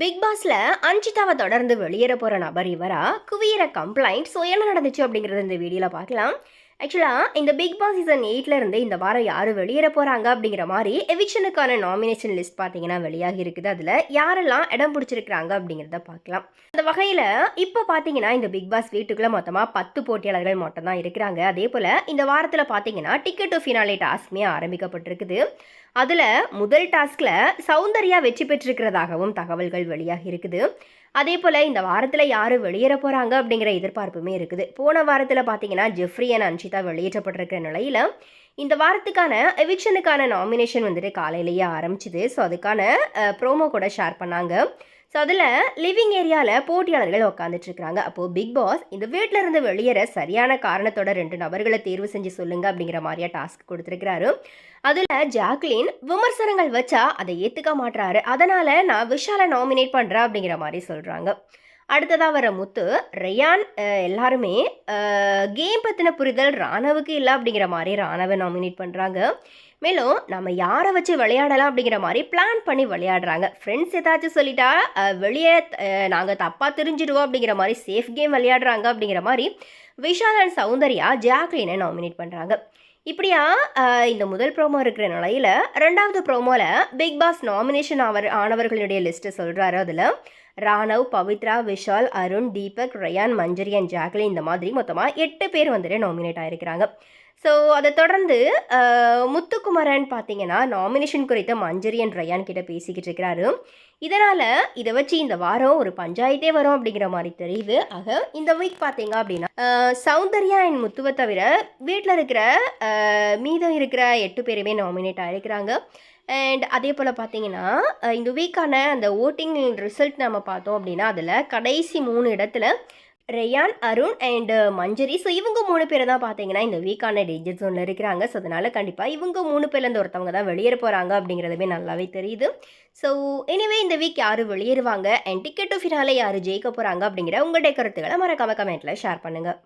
Big பாஸ்ல அன்ஷிதாவை தொடர்ந்து வெளியேற போற நபர் இவரா? குவியற கம்ப்ளைண்ட் ஸோ என்ன நடந்துச்சு அப்படிங்கறத இந்த வீடியோல பார்க்கலாம். ஆக்சுவலா இந்த பிக் பாஸ் சீசன் எயிட்ல இருந்து இந்த வாரம் யாரு வெளியேற போறாங்க அப்படிங்கிற மாதிரி எவிக்ஷனுக்கான நாமினேஷன் லிஸ்ட் பாத்தீங்கன்னா வெளியாகி இருக்குது. அதுல யாரெல்லாம் இடம் பிடிச்சிருக்காங்க அப்படிங்கிறத பார்க்கலாம். அந்த வகையில இப்போ பாத்தீங்கன்னா இந்த பிக் பாஸ் வீட்டுக்குள்ள மொத்தமா பத்து போட்டியாளர்கள் மட்டும் தான் இருக்கிறாங்க. அதே போல இந்த வாரத்துல பாத்தீங்கன்னா டிக்கெட் டு ஃபினாலே டாஸ்மே ஆரம்பிக்கப்பட்டிருக்குது. அதில் முதல் டாஸ்கில் சௌந்தர்யா வெற்றி பெற்றிருக்கிறதாகவும் தகவல்கள் வெளியாக இருக்குது. அதே போல் இந்த வாரத்தில் யார் வெளியேற போகிறாங்க அப்படிங்கிற எதிர்பார்ப்புமே இருக்குது. போன வாரத்தில் பார்த்தீங்கன்னா ஜெஃப்ரி அண்ட் அன்ஷிதா வெளியேற்றப்பட்டிருக்கிற நிலையில் இந்த வாரத்துக்கான எவிக்ஷனுக்கான நாமினேஷன் வந்துட்டு காலையிலேயே ஆரம்பிச்சுது. ஸோ அதுக்கான ப்ரோமோ கூட ஷேர் பண்ணாங்க. ஸோ அதில் லிவிங் ஏரியாவில் போட்டியாளர்கள் உட்காந்துட்ருக்காங்க அப்போது பிக் பாஸ் இந்த வீட்டில் இருந்து வெளியேற சரியான காரணத்தோட ரெண்டு நபர்களை தேர்வு செஞ்சு சொல்லுங்க அப்படிங்கிற மாதிரியா டாஸ்க் கொடுத்துருக்கிறாரு. அதில் ஜாக்லின் விமர்சனங்கள் வச்சா அதை ஏற்றுக்க மாட்றாரு. அதனால் நான் விஷாலை நாமினேட் பண்ணுறேன் அப்படிங்கிற மாதிரி சொல்கிறாங்க அடுத்ததாக வர முத்து ரயான் எல்லாருமே கேம் பற்றின புரிதல் ராணவுக்கு இல்லை அப்படிங்கிற மாதிரி ராணவை நாமினேட் பண்ணுறாங்க மேலும் நம்ம யாரை வச்சு விளையாடலாம் அப்படிங்கிற மாதிரி பிளான் பண்ணி விளையாடுறாங்க. ஃப்ரெண்ட்ஸ் ஏதாச்சும் சொல்லிட்டா வெளியே நாங்கள் தப்பாக தெரிஞ்சிடுவோம் அப்படிங்கிற மாதிரி சேஃப் கேம் விளையாடுறாங்க அப்படிங்கிற மாதிரி விஷால் அண்ட் சௌந்தர்யா ஜாக்லினை நாமினேட் பண்ணுறாங்க இப்படியா இந்த முதல் ப்ரோமோ இருக்கிற நிலையில் ரெண்டாவது ப்ரோமோவில் பிக் பாஸ் நாமினேஷன் அவர் ஆனவர்களுடைய லிஸ்ட்டை சொல்கிறாரு அதில். ராணவ் பவித்ரா விஷால் அருண் தீபக் ரயான் மஞ்சரி அண்ட் ஜாக்லின் இந்த மாதிரி மொத்தமாக எட்டு பேர் வந்துட்டு நாமினேட் ஆகிருக்கிறாங்க ஸோ அதை தொடர்ந்து முத்துக்குமரன் பார்த்தீங்கன்னா நாமினேஷன் குறித்த மஞ்சரி அண்ட் ரயான் கிட்ட பேசிக்கிட்டு இருக்கிறாரு. இதனால் இதை வச்சு இந்த வாரம் ஒரு பஞ்சாயத்தே வரும் அப்படிங்கிற மாதிரி தெரியுது. ஆக இந்த வீக் பார்த்தீங்க அப்படின்னா சௌந்தர்யா அண்ட் முத்துவை தவிர வீட்டில் இருக்கிற மீதம் இருக்கிற எட்டு பேருமே நாமினேட் ஆகிருக்கிறாங்க அண்ட் அதே போல் பார்த்தீங்கன்னா இந்த வீக்கான அந்த ஓட்டிங் ரிசல்ட் நம்ம பார்த்தோம் அப்படின்னா அதில் கடைசி மூணு இடத்துல ரயான் அருண் அண்டு மஞ்சரி. ஸோ இவங்க மூணு பேரை தான் பார்த்தீங்கன்னா இந்த வீக்கான டேஞ்சர் ஜோனில் இருக்கிறாங்க. ஸோ அதனால் கண்டிப்பாக இவங்க மூணு பேர்லேருந்து ஒருத்தவங்க தான் வெளியேற போகிறாங்க அப்படிங்கிறதுமே நல்லாவே தெரியுது. ஸோ எனிவே இந்த வீக் யார் வெளியேறுவாங்க? அண்ட் டிக்கெட்டு ஃபினாலே யார் ஜெயிக்க போகிறாங்க அப்படிங்கிற உங்களுடைய கருத்துக்களை மறக்காம கமெண்ட்டில் ஷேர் பண்ணுங்கள்